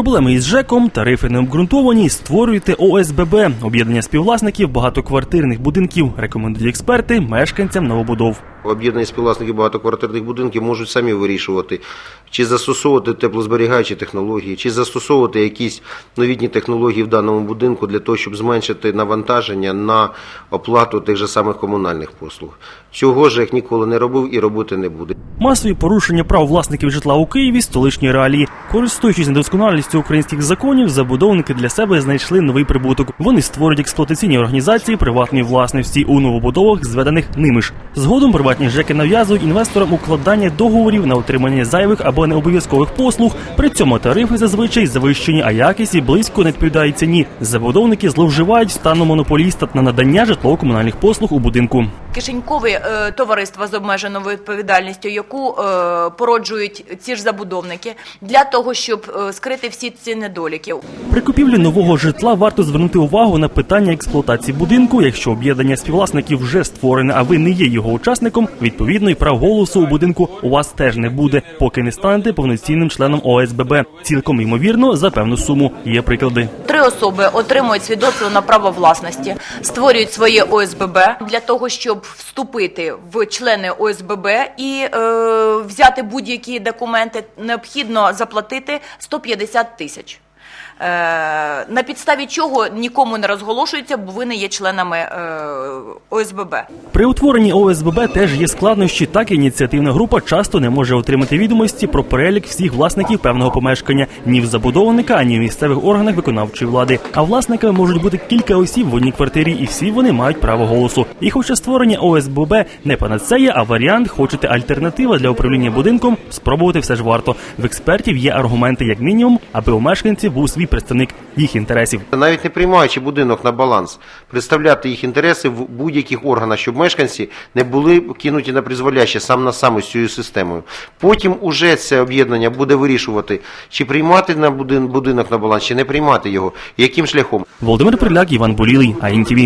Проблеми із ЖЕКом, тарифи необґрунтовані. Створюйте ОСББ – об'єднання співвласників багатоквартирних будинків, рекомендують експерти мешканцям новобудов. Об'єднання співвласники багатоквартирних будинків можуть самі вирішувати, чи застосовувати теплозберігаючі технології, чи застосовувати якісь новітні технології в даному будинку для того, щоб зменшити навантаження на оплату тих же самих комунальних послуг. Цього ж як ніколи не робив і робити не буде. Масові порушення прав власників житла у Києві – столичні реалії. Користуючись недосконалістю українських законів, забудовники для себе знайшли новий прибуток. Вони створюють експлуатаційні організації приватної власності у новобудовах, зведених ними ж. Згодом приватні ЖЕКи нав'язують інвесторам укладання договорів на отримання зайвих або необов'язкових послуг. При цьому тарифи зазвичай завищені, а якість і близько не відповідає ціні. Забудовники зловживають станом монополіста на надання житлово-комунальних послуг у будинку. Кишенькові е, товариства з обмеженою відповідальністю, яку е, породжують ці ж забудовники, для того, щоб е, скрити всі ці недоліки. При купівлі нового житла варто звернути увагу на питання експлуатації будинку. Якщо об'єднання співвласників вже створене, а ви не є його учасником, відповідно і прав голосу у будинку у вас теж не буде, поки не станете повноцінним членом ОСББ. Цілком ймовірно за певну суму. Є приклади. Три особи отримують свідоцтво на право власності, створюють своє ОСББ для того, щоб вступити в члени ОСББ і е, взяти будь-які документи, необхідно заплатити 150 тисяч. Е, на підставі чого нікому не розголошується, бо ви не є членами е, ОСББ. При утворенні ОСББ теж є складнощі, так ініціативна група часто не може отримати відомості про перелік всіх власників певного помешкання ні в забудовника, ані в місцевих органах виконавчої влади. А власниками можуть бути кілька осіб в одній квартирі, і всі вони мають право голосу. І хоча створення ОСББ не панацея, а варіант, хочете альтернатива для управління будинком, спробувати все ж варто. В експертів є аргументи, як мінімум, аби у мешканців був свій представник їх інтересів. Навіть не приймаючи будинок на баланс, представляти їх інтереси в будь-яких органах, щоб мешканці не були кинуті на призволяще сам на сам із цією системою. Потім уже це об'єднання буде вирішувати, чи приймати на будин- будинок на баланс, чи не приймати його, яким шляхом. Володимир Приляк, Іван Болілий, АІНТВ.